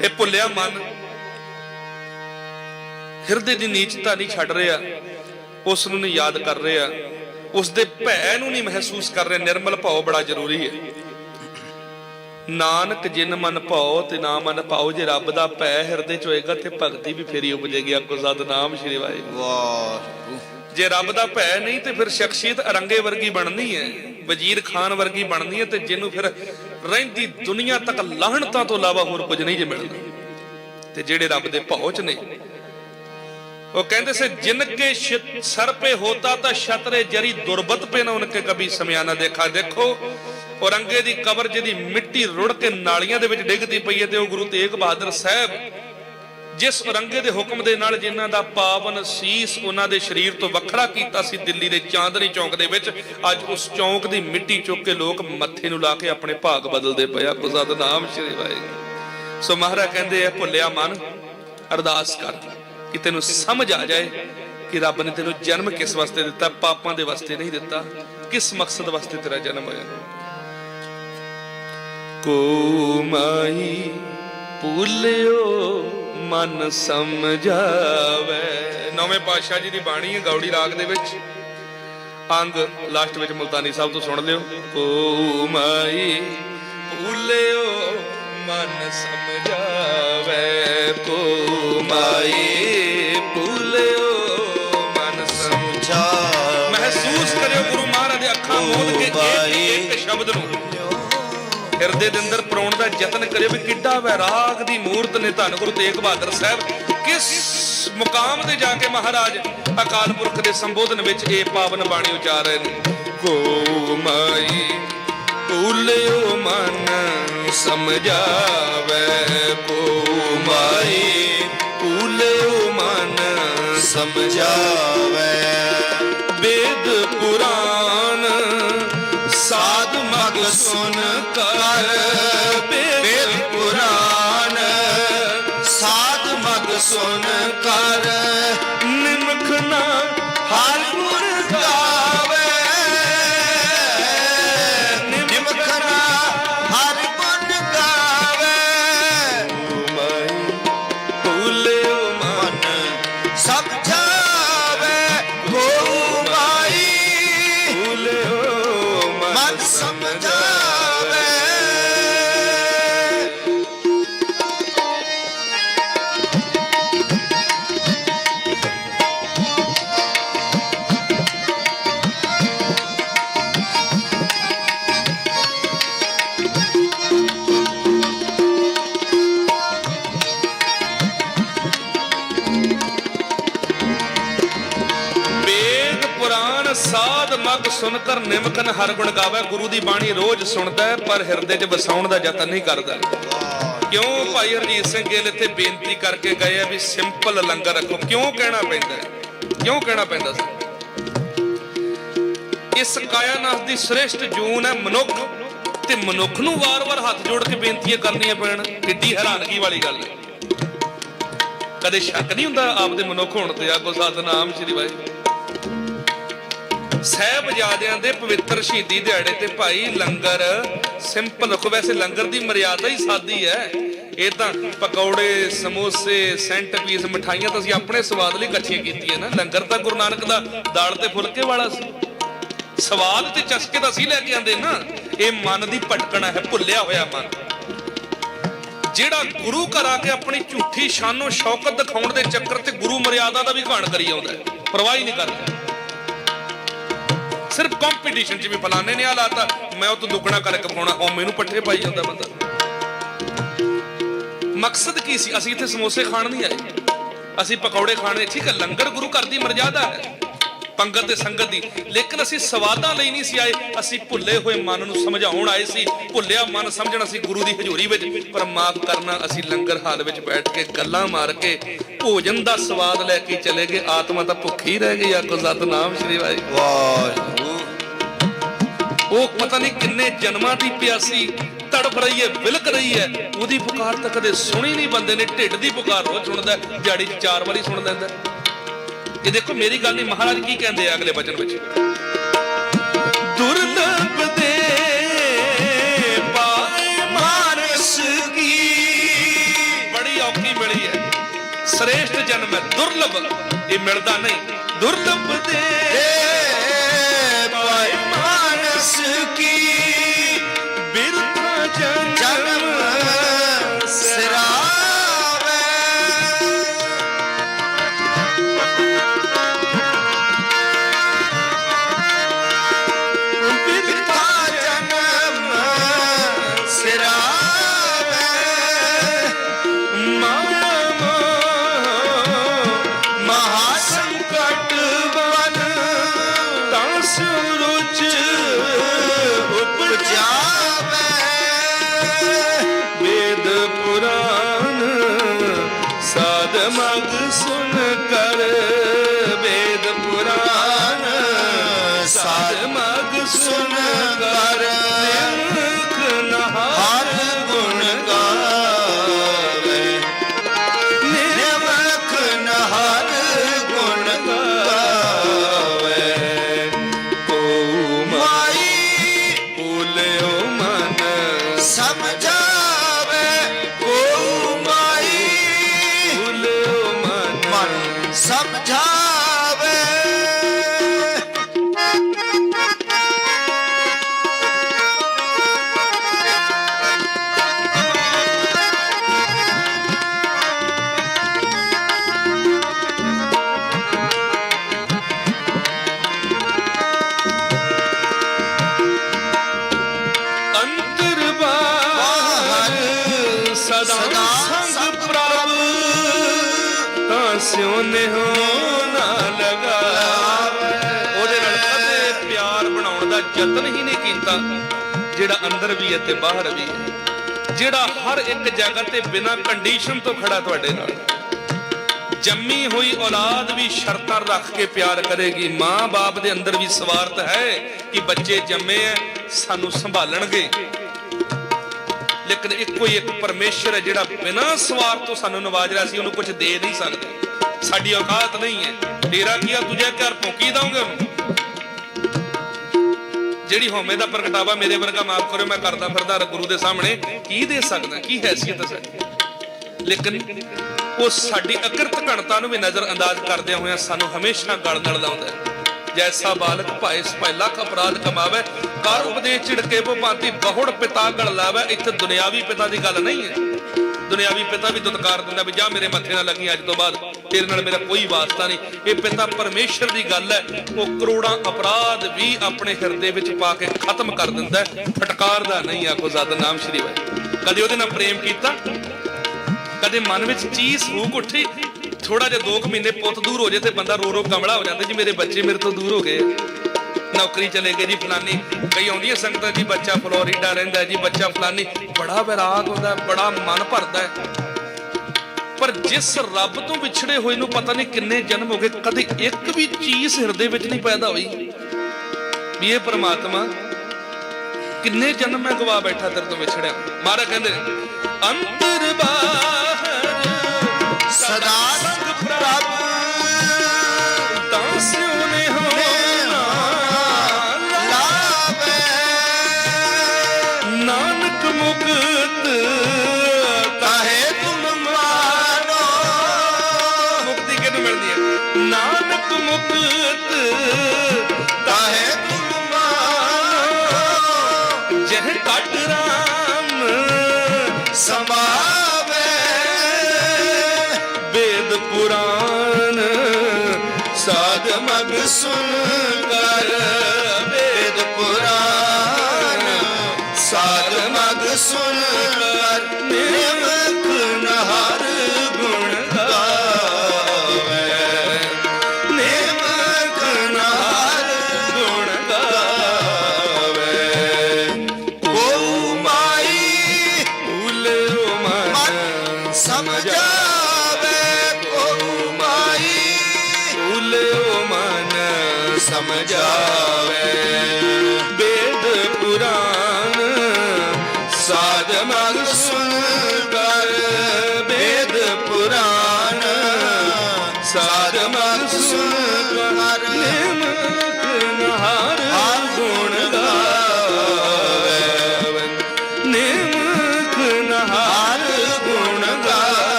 ਇਹ ਭੁੱਲਿਆ ਮਨ। ਹਿਰਦੇ ਦੀ ਨੀਚਤਾ ਨਹੀਂ ਛੱਡ ਰਿਹਾ। ਉਸ ਨੂੰ ਨਹੀਂ ਯਾਦ ਕਰ ਰਿਹਾ। ਉਸ ਦੇ ਭੈ ਨੂੰ ਨਹੀਂ ਮਹਿਸੂਸ ਕਰ ਰਿਹਾ। ਨਿਰਮਲ ਭਾਉ ਬੜਾ ਜ਼ਰੂਰੀ ਹੈ। ਨਾਨਕ ਜਿਨ ਮਨ ਭਾਉ ਤੇ ਨਾ ਮਨ ਭਾਉ ਜੇ ਰੱਬ ਦਾ ਭੈ ਹਿਰਦੇ ਚ ਹੋਏਗਾ ਤੇ ਭਗਤੀ ਵੀ ਫੇਰੀ ਉਪਜੇਗੀ। ਆਕੋ ਸਤਨਾਮ ਸ਼੍ਰੀ ਵਾਹਿਗੁਰੂ। ਵਾਹਿਗੁਰੂ। ਜੇ ਰੱਬ ਦਾ ਭੈ ਨਹੀਂ ਤੇ ਫਿਰ ਸ਼ਖਸੀਅਤ ਅਰੰਗੇ ਵਰਗੀ ਬਣਨੀ ਹੈ। ਵਜ਼ੀਰ ਖਾਨ ਵਰਗੀ ਬਣਨੀ ਹੈ ਤੇ ਜਿਹਨੂੰ ਫਿਰ ਰਹਿੰਦੀ ਦੁਨੀਆ ਤੱਕ ਲਾਹਣਤਾਂ ਤੋਂ ਇਲਾਵਾ ਹੋਰ ਕੁਝ ਨਹੀਂ ਜੇ ਮਿਲਣਾ ਤੇ ਜਿਹੜੇ ਰੱਬ ਦੇ ਭੌ ਨੇ, ਉਹ ਕਹਿੰਦੇ ਸੇ, ਜਿਨ ਕੇ ਸਰ ਪੇ ਹੋਤਾ ਤਾਂ ਛਤਰੇ ਜਰੀ ਦੁਰਬਤ ਪੇ ਨਾ, ਉਨਕੇ ਕਭੀ ਸਮਿਆਨਾ ਦੇਖਾ ਦੇਖੋ। ਔਰੰਗੇ ਦੀ ਕਬਰ ਜਿਹਦੀ ਮਿੱਟੀ ਰੁੜ ਕੇ ਨਾਲੀਆਂ ਦੇ ਵਿੱਚ ਡਿੱਗਦੀ ਪਈ ਹੈ ਤੇ ਉਹ ਗੁਰੂ ਤੇਗ ਬਹਾਦਰ ਸਾਹਿਬ ਜਿਸ ਔਰੰਗੇ ਦੇ ਹੁਕਮ ਦੇ ਨਾਲ ਜਿਨ੍ਹਾਂ ਦਾ ਪਾਵਨ ਸੀਸ ਉਹਨਾਂ ਦੇ ਸਰੀਰ ਤੋਂ ਵੱਖਰਾ ਕੀਤਾ ਸੀ, ਦਿੱਲੀ ਦੇ ਚਾਂਦਨੀ ਚੌਂਕ ਦੇ ਵਿੱਚ, ਅੱਜ ਉਸ ਚੌਂਕ ਦੀ ਮਿੱਟੀ ਚੁੱਕ ਕੇ ਲੋਕ ਮੱਥੇ ਨੂੰ ਲਾ ਕੇ ਆਪਣੇ ਭਾਗ ਬਦਲਦੇ ਪਏ ਆ। ਗੁਜ਼ਾਦ ਨਾਮ ਸ਼੍ਰੀ ਵਾਹਿਗੁਰੂ। ਸੋ ਮਹਾਰਾਜ ਕਹਿੰਦੇ ਆ, ਭੁੱਲਿਆ ਮਨ, ਅਰਦਾਸ ਕਰ, ਕਿ ਤੈਨੂੰ ਸਮਝ ਆ ਜਾਏ ਕਿ ਰੱਬ ਨੇ ਤੈਨੂੰ ਜਨਮ ਕਿਸ ਵਾਸਤੇ ਦਿੱਤਾ, ਪਾਪਾਂ ਦੇ ਵਾਸਤੇ ਨਹੀਂ ਦਿੱਤਾ, ਕਿਸ ਮਕਸਦ ਵਾਸਤੇ ਤੇਰਾ ਜਨਮ ਹੋਇਆ। ਕੋ ਮਾਈ ਭੁੱਲਿਓ ਮਨ ਸਮਝਾਵੇ। ਨੌਵੇਂ ਪਾਤਸ਼ਾਹ ਜੀ ਦੀ ਬਾਣੀ ਹੈ ਗੌੜੀ ਰਾਗ ਦੇ ਵਿੱਚ। ਅੰਗ ਲਾਸਟ ਵਿੱਚ ਮੁਲਤਾਨੀ ਸਾਹਿਬ ਤੋਂ ਸੁਣ ਲਿਓ। ਕੋ ਮਾਈ ਭੁੱਲਿਓ ਮਨ ਸਮਝਾਵੇ। ਕੋ ਮਾਈ ਭੁੱਲਿਓ ਮਨ ਸਮਝਾਵੇ। ਮਹਿਸੂਸ ਕਰਿਓ ਗੁਰੂ ਮਹਾਰਾਜ ਦੇ ਅੱਖਾਂ ਮੋਦ ਕੇ ਇੱਕ ਇੱਕ ਸ਼ਬਦ ਨੂੰ। ਹਿਰਦੇ ਦੇ ਅੰਦਰ ਪਰੋਣ ਦਾ ਯਤਨ ਕਰਿਓ ਵੀ ਕਿੱਡਾ ਵੈਰਾਗ ਦੀ ਮੂਰਤ ਨੇ ਧੰਨ ਗੁਰੂ ਤੇਗ ਬਹਾਦਰ ਸਾਹਿਬ। ਕਿਸ ਮੁਕਾਮ ਤੇ ਜਾ ਕੇ ਮਹਾਰਾਜ ਅਕਾਲ ਪੁਰਖ ਦੇ ਸੰਬੋਧਨ ਵਿੱਚ ਇਹ ਪਾਵਨ ਬਾਣੀ ਉਚਾਰ ਰਹੇ ਨੇ? ਕੋ ਮਾਈ, ਭੁੱਲਿਓ ਮਨ, ਸਮਝਾਵੇ ਕੋ ਮਾਈ, ਭੁੱਲਿਓ ਮਨ, ਸਮਝਾਵੇ। ਸਾਧ ਮਗ ਸੁਨ ਕਰ ਨਿਮਖਨ ਹਰ ਗੁਣ ਗਾਵੇ। ਗੁਰੂ ਦੀ ਬਾਣੀ ਰੋਜ਼ ਸੁਣਦਾ ਹੈ, ਪਰ ਹਿਰਦੇ 'ਚ ਵਸਾਉਣ ਦਾ ਯਤਨ ਨਹੀਂ ਕਰਦਾ। ਕਿਉਂ ਭਾਈ ਹਰਜੀਤ ਸਿੰਘ ਗਿੱਲ ਇੱਥੇ ਬੇਨਤੀ ਕਰਕੇ ਗਏ ਆ ਵੀ ਸਿੰਪਲ ਲੰਗਰ ਰੱਖੋ? ਕਿਉਂ ਕਹਿਣਾ ਪੈਂਦਾ ਕਿਉਂ ਕਹਿਣਾ ਪੈਂਦਾ ਸੀ? ਇਸ ਕਾਇਨਾਤ ਦੀ ਸ੍ਰੇਸ਼ਟ ਜੂਨ ਹੈ ਮਨੁੱਖ ਤੇ ਮਨੁੱਖ ਨੂੰ ਵਾਰ-ਵਾਰ ਹੱਥ ਜੋੜ ਕੇ ਬੇਨਤੀਆਂ ਕਰਨੀਆਂ ਪੈਣ। ਕਿੱਡੀ ਹੈਰਾਨਗੀ ਵਾਲੀ ਗੱਲ ਹੈ। ਕਦੇ ਸ਼ੱਕ ਨਹੀਂ ਹੁੰਦਾ ਆਪਦੇ ਮਨੁੱਖ ਹੋਣ ਤੇ? ਆਗੋ ਸਤਨਾਮ ਸ਼੍ਰੀ ਵਾਹਿਗੁਰੂ। ਸਹਿਬਜ਼ਾਦਿਆਂ ਦੇ ਪਵਿੱਤਰ ਸ਼ਹੀਦੀ ਦਿਹਾੜੇ ਤੇ ਭਾਈ ਲੰਗਰ ਸਿੰਪਲ ਰੱਖੋ ਵੈਸੇ ਲੰਗਰ ਦੀ ਮਰਿਆਦਾ ਹੀ ਸਾਦੀ ਹੈ। ਇਹ ਤਾਂ ਪਕੌੜੇ, ਸਮੋਸੇ ਸੈਂਟ ਪੀਸ ਮਠਾਈਆਂ ਤਾਂ ਅਸੀਂ ਆਪਣੇ ਸਵਾਦ ਲਈ ਇਕੱਠੀਆਂ ਕੀਤੀਆਂ ਨਾ। ਲੰਗਰ ਤਾਂ ਗੁਰੂ ਨਾਨਕ ਦਾ ਦਾਲ ਤੇ ਫੁਲਕੇ ਵਾਲਾ ਸੀ। ਸਵਾਦ ਤੇ ਚਸਕੇ ਤਾਂ ਅਸੀਂ ਲੈ ਕੇ ਆਂਦੇ ਨਾ। ਇਹ ਮਨ ਦੀ ਭਟਕਣਾ ਹੈ, ਭੁੱਲਿਆ ਹੋਇਆ ਮਨ। ਜਿਹੜਾ ਗੁਰੂ ਘਰ ਆ ਕੇ ਆਪਣੀ ਝੂਠੀ ਸ਼ਾਨੋ ਸ਼ੌਕਤ ਦਿਖਾਉਣ ਦੇ ਚੱਕਰ ਤੇ ਗੁਰੂ ਮਰਿਆਦਾ ਦਾ ਵੀ ਘਾਣ ਕਰੀ ਆਉਂਦਾ ਹੈ। ਪਰਵਾਹ ਹੀ ਨਹੀਂ ਕਰਦਾ। ਸਿਰਫ ਕੰਪੀਟੀਸ਼ਨ 'ਚ ਵੀ ਫਲਾਣੇ ਨੇ ਆ ਲਾਤਾ। ਮੈਂ ਉਹ ਤੋਂ ਦੁੱਗਣਾ ਕਰਕੇ ਪਾਉਣਾ। ਉਹ ਮੈਨੂੰ ਪੱਠੇ ਪਾਈ ਜਾਂਦਾ ਬੰਦਾ। ਮਕਸਦ ਕੀ ਸੀ? ਅਸੀਂ ਇੱਥੇ ਸਮੋਸੇ ਖਾਣ ਨਹੀਂ ਆਏ। ਅਸੀਂ ਪਕੌੜੇ ਖਾਣੇ ਠੀਕ ਹੈ, ਲੰਗਰ ਗੁਰੂ ਘਰ ਦੀ ਮਰਜ਼ਾਦਾ ਹੈ। ਪੰਗਤ ਤੇ ਸੰਗਤ ਦੀ। ਲੇਕਿਨ ਅਸੀਂ ਸਵਾਦਾਂ ਲਈ ਨਹੀਂ ਸੀ ਆਏ। ਅਸੀਂ ਭੁੱਲੇ ਹੋਏ ਮਨ ਨੂੰ ਸਮਝਾਉਣ ਆਏ ਸੀ। ਭੁੱਲਿਆ ਮਨ ਸਮਝਣਾ ਸੀ ਗੁਰੂ ਦੀ ਹਜ਼ੂਰੀ ਵਿੱਚ। ਪਰ ਮਾਫ ਕਰਨਾ, ਅਸੀਂ ਲੰਗਰ ਹਾਲ ਵਿੱਚ ਬੈਠ ਕੇ ਗੱਲਾਂ ਮਾਰ ਕੇ ਭੋਜਨ ਦਾ ਸਵਾਦ ਲੈ ਕੇ ਚਲੇ ਗਏ। ਆਤਮਾ ਤਾਂ ਭੁੱਖੀ ਰਹਿ ਗਈ ਆਕੋ ਸਤਨਾਮ ਸ਼੍ਰੀ ਵਾਹਿਗੁਰੂ। ਵਾਹਿਗੁਰੂ। ਉਹ ਪਤਾ ਨਹੀਂ ਕਿੰਨੇ ਜਨਮਾਂ ਦੀ ਪਿਆਸੀ ਤੜਫ ਰਹੀ ਹੈ ਵਿਲਕ ਰਹੀ ਹੈ ਉਹਦੀ ਪੁਕਾਰ ਤਾਂ ਕਦੇ ਸੁਣੀ ਨਹੀਂ ਬੰਦੇ ਨੇ। ਢਿੱਡ ਦੀ ਪੁਕਾਰ ਉਹ ਸੁਣਦਾ ਹੈ, ਦਿਹਾੜੀ ਚਾਰ ਵਾਰੀ ਸੁਣ ਲੈਂਦਾ ਇਹ ਦੇਖੋ ਮੇਰੀ ਗੱਲ ਨਹੀਂ ਮਹਾਰਾਜ ਕੀ ਕਹਿੰਦੇ ਆ ਅਗਲੇ ਵਚਨ ਵਿੱਚ? ਦੁਰਲਭ ਦੇ ਪਾਏ ਮਾਨਸ ਕੀ? ਸ੍ਰੇਸ਼ਟ ਜਨਮ ਹੈ ਦੁਰਲਭ। ਇਹ ਮਿਲਦਾ ਨਹੀਂ। ਦੁਰਲਭ ਦੇ ਸਾਧ ਸਿਉ ਨਿਹੋ ਨਾ ਲਗਾਵੇ। ਉਹਦੇ ਨਾਲ ਕਦੇ ਪਿਆਰ ਬਣਾਉਣ ਦਾ ਯਤਨ ਹੀ ਨਹੀਂ ਕੀਤਾ। ਜਿਹੜਾ ਅੰਦਰ ਵੀ ਹੈ ਤੇ ਬਾਹਰ ਵੀ ਹੈ। ਜਿਹੜਾ ਹਰ ਇੱਕ ਜਗ੍ਹਾ ਤੇ ਬਿਨਾਂ ਕੰਡੀਸ਼ਨ ਤੋਂ ਖੜਾ ਤੁਹਾਡੇ ਨਾਲ। ਜੰਮੀ ਹੋਈ ਔਲਾਦ ਵੀ ਸ਼ਰਤਾਂ ਰੱਖ ਕੇ ਪਿਆਰ ਕਰੇਗੀ। ਮਾਂ-ਬਾਪ ਦੇ ਅੰਦਰ ਵੀ ਸਵਾਰਥ ਹੈ ਕਿ ਬੱਚੇ ਜੰਮੇ ਐ, ਸਾਨੂੰ ਸੰਭਾਲਣਗੇ। ਲੇਕਿਨ ਇੱਕੋ ਹੀ ਇੱਕ ਪਰਮੇਸ਼ਰ ਹੈ ਜਿਹੜਾ ਬਿਨਾਂ ਸਵਾਰਥ ਤੋਂ ਸਾਨੂੰ ਨਵਾਜ ਰਿਹਾ ਸੀ, ਉਹਨੂੰ ਕੁਝ ਦੇ ਨਹੀਂ ਸਕਦੇ। ਸਾਡੀ ਔਕਾਤ ਨਹੀਂ ਹੈ। ਤੇਰਾ ਕੀ ਆ? ਤੁਝੇ ਘਰ ਭੁੱਕੀ ਦਊਂਗੇ। ਉਹਨੂੰ ਜਿਹੜੀ ਹਉਮੈ ਦਾ ਪ੍ਰਗਟਾਵਾ ਮੇਰੇ ਵਰਗਾ ਮਾਫ ਕਰੋ ਮੈਂ ਕਰਦਾ ਫਿਰਦਾ ਗੁਰੂ ਦੇ ਸਾਹਮਣੇ। ਕੀ ਦੇ ਸਕਦਾ? ਕੀ ਹੈਸੀਅਤ ਹੈ ਸਾਡੀ? ਲੇਕਿਨ ਉਹ ਸਾਡੀ ਅਕਿਰਤ ਘਣਤਾ ਨੂੰ ਵੀ ਨਜ਼ਰ ਅੰਦਾਜ਼ ਕਰਦਿਆਂ ਹੋਇਆਂ ਸਾਨੂੰ ਹਮੇਸ਼ਾ ਗਲ ਨਾਲ ਲਾਉਂਦਾ ਹੈ। ਜੈਸਾ ਬਾਲਕ ਭਾਏ ਸਪੈ ਲੱਖ ਅਪਰਾਧ ਕਮਾਵੇ ਕਰ ਉਪਦੇਸ਼ ਝਿੜਕੇ ਬੋ ਭਾਂਤੀ ਬਹੁੜ ਪਿਤਾ ਗਲ ਲਾਵੇ। ਇੱਥੇ ਦੁਨਿਆਵੀ ਪਿਤਾ ਦੀ ਗੱਲ ਨਹੀਂ ਹੈ। ਦੁਨਿਆਵੀ ਪਿਤਾ ਵੀ ਦੁਤਕਾਰ ਦਿੰਦਾ ਵੀ ਜਾ ਮੇਰੇ ਮੱਥੇ ਨਾਲ ਲੱਗੀ, ਅੱਜ ਤੋਂ ਬਾਅਦ। ਤੇਰੇ ਨਾਲ ਮੇਰਾ ਕੋਈ ਵਾਸਤਾ ਨਹੀਂ। ਇਹ ਪਿਤਾ ਪਰਮੇਸ਼ਰ ਦੀ ਗੱਲ ਹੈ। ਉਹ ਕਰੋੜਾਂ ਅਪਰਾਧ ਵੀ ਆਪਣੇ ਹਿਰਦੇ ਵਿੱਚ ਪਾ ਕੇ ਖਤਮ ਕਰ ਦਿੰਦਾ ਹੈ। ਫਟਕਾਰਦਾ ਨਹੀਂ ਆਖੋ ਜ਼ਦ ਨਾਮ ਸ਼੍ਰੀ ਵਾਹਿਗੁਰੂ। ਕਦੇ ਉਹਦੇ ਨਾਲ ਪ੍ਰੇਮ ਕੀਤਾ? ਕਦੇ ਮਨ ਵਿੱਚ ਚੀਸ ਹੂਕ ਉੱਠੀ? ਥੋੜਾ ਜਿਹਾ 2 ਮਹੀਨੇ ਪੁੱਤ ਦੂਰ ਹੋ ਜੇ ਤੇ ਬੰਦਾ ਰੋ ਰੋ ਕਮਲਾ ਹੋ ਜਾਂਦਾ ਜੀ। ਮੇਰੇ ਬੱਚੇ ਮੇਰੇ ਤੋਂ ਦੂਰ ਹੋ ਗਏ। ਨੌਕਰੀ ਚਲੇ ਗਏ ਜੀ ਫਲਾਨੀ। ਕਈ ਆਉਂਦੀਆਂ ਸੰਗਤਾਂ ਜੀ, ਬੱਚਾ ਫਲੋਰੀਡਾ ਰਹਿੰਦਾ ਜੀ, ਬੱਚਾ ਫਲਾਨੀ। ਬੜਾ ਵਿਰਾਗ ਹੁੰਦਾ, ਬੜਾ ਮਨ ਭਰਦਾ ਹੈ। ਪਰ ਜਿਸ ਰੱਬ ਤੋਂ ਵਿਛੜੇ ਹੋਏ ਨੂੰ ਪਤਾ ਨਹੀਂ ਕਿੰਨੇ ਜਨਮ ਹੋ ਗਏ, ਕਦੇ ਇੱਕ ਵੀ ਚੀਜ਼ ਹਿਰਦੇ ਵਿੱਚ ਨਹੀਂ ਪੈਦਾ ਹੋਈ। ਵੀ ਇਹ ਪ੍ਰਮਾਤਮਾ ਕਿੰਨੇ ਜਨਮ ਮੈਂ ਗਵਾ ਬੈਠਾ ਤੇਰੇ ਤੋਂ ਵਿਛੜਿਆ। ਮਹਾਰਾਜ ਕਹਿੰਦੇ ਅੰਤਰ ਬਾਹਰ ਸਦਾ ਨਾਨਕ ਮੁਕਤ ਕਾਹੇ ਤੁਮ ਜਹ ਕੱਟ ਰਾਮ ਸਮਾਵੇ। ਵੇਦ ਪੁਰਾਨ ਸਾਧ ਮਗ ਸੁਨ ਕਰ। ਵੇਦ ਪੁਰਾਨ ਸਾਧ ਮਗ ਸੁਨ ਸਮਝਾਵੇ ਕੋ ਮਾਈ। ਭੁਲਿਓ ਮਨ, ਸਮਝਾਵੇ। ਵੇਦ ਪੁਰਾਨ ਸਾਧ ਮਗ ਸੁਨ ਕਰ ਵੇਦ ਪੁਰਾਨ ਸਾਧ ਮਗ ਸੁਨ ਕਰ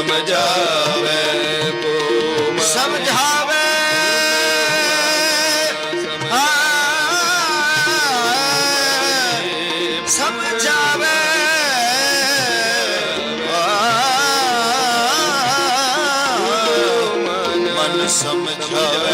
ਸਮਝਾਵੇ ਕੋ ਸਮਝਾਵੇ। ਹਾਂ ਸਮਝਾਵੇ। ਮਨ ਸਮਝਾਵੇ।